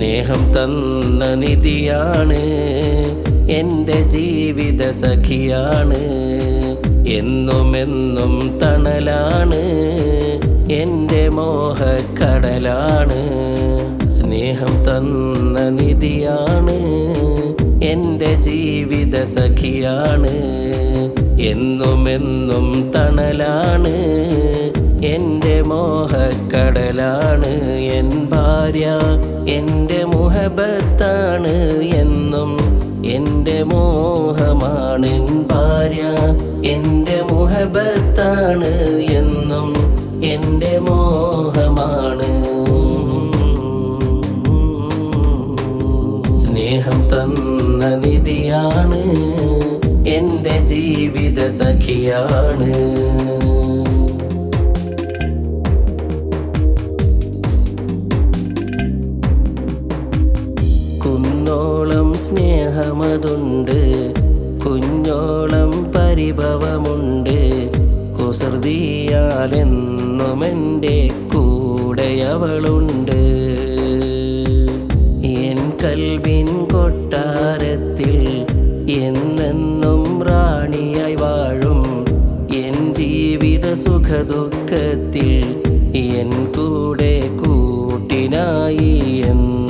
സ്നേഹം തന്ന നിധിയാണ് എന്റെ ജീവിത സഖിയാണ്. എന്നുമെന്നും തണലാണ് എന്റെ മോഹക്കടലാണ്. സ്നേഹം തന്ന നിധിയാണ് എന്റെ ജീവിത സഖിയാണ്. എന്നുമെന്നും തണലാണ് എന്റെ മോഹക്കടലാണ് എൻ ഭാര്യ എന്റെ മുഹബത്താണ് എന്നും എന്റെ മോഹമാണ് ഭാര്യ എന്റെ മുഹബത്താണ് എന്നും എന്റെ മോഹമാണ്. സ്നേഹം തന്ന നിധിയാണ് എന്റെ ജീവിത സഖിയാണ്. സ്നേഹമതുണ്ട്. കുഞ്ഞോളം പരിഭവമുണ്ട്. കുസൃതിയാലെന്നും എന്റെ കൂടെ അവളുണ്ട് എൻ കൽവിൻ കൊട്ടാരത്തിൽ എന്നെന്നും റാണിയായി വാഴും. എൻ ജീവിത സുഖദുഃഖത്തിൽ എൻ കൂടെ കൂട്ടിനായി എന്നും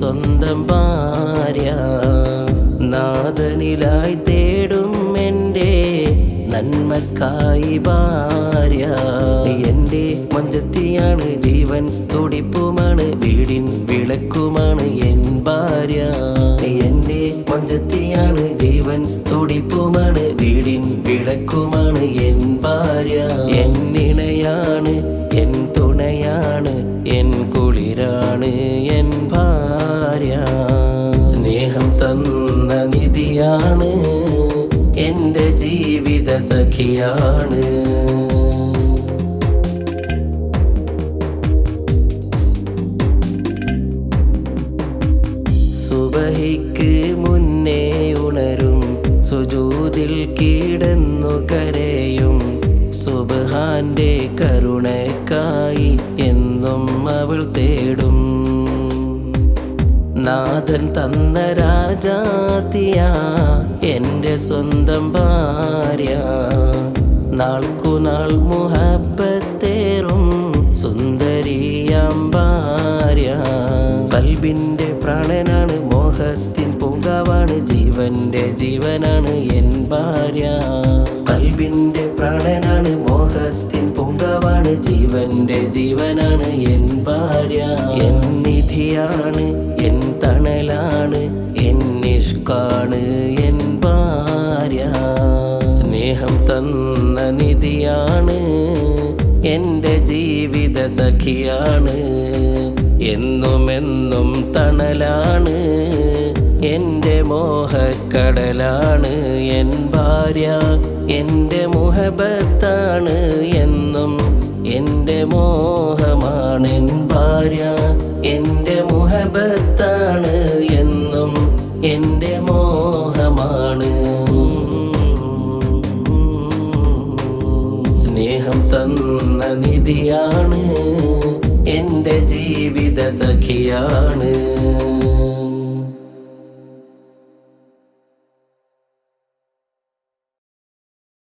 സ്വന്തം ഭാര്യ. നാഥനിലായി തേടും എന്റെ നന്മക്കായി ഭാര്യ. എന്റെ മഞ്ചത്തിയാണ് ജീവൻ തുടിപ്പുമാണ് വീടിൻ വിളക്കുമാണ് എൻ ഭാര്യ. എന്റെ മഞ്ചത്തിയാണ് ജീവൻ തുടിപ്പുമാണ് വീടിൻ വിളക്കുമാണ് എൻ തന്ന നിധിയാണ് എന്റെ ജീവിത സഖിയാണ്. സുബഹിക്ക് മുന്നേ ഉണരും സുജൂതിൽ കീടന്നു കരയും നാഥൻ തന്ന രാജാതിയ എന്റെ സ്വന്തം ഭാര്യ. നാൾക്കുനാൾ മുഹബത്തേറും സുന്ദരിയാം ഭാര്യ. കൽബിന്റെ പ്രാണനാണ് മോഹത്തിൻ പൂങ്കാവാണ് ജീവന്റെ ജീവനാണ് എൻ ഭാര്യ. കൽബിന്റെ പ്രാണനാണ് മോഹത്തിൻ പൂങ്കാവാണ് ജീവന്റെ ജീവനാണ് എൻ ഭാര്യ. എൻ നിധിയാണ് എൻ സ്നേഹം തന്ന നിധിയാണ് എന്റെ ജീവിത സഖിയാണ്. എന്നുമെന്നും തണലാണ് എന്റെ മോഹക്കടലാണ്. എൻ ഭാര്യ എന്റെ മുഹബത്താണ് എന്നും എന്റെ മോഹമാണ്. എൻ ഭാര്യ എന്റെ തന്ന നിധിയാണ് എന്റെ ജീവിത സഖിയാണ്.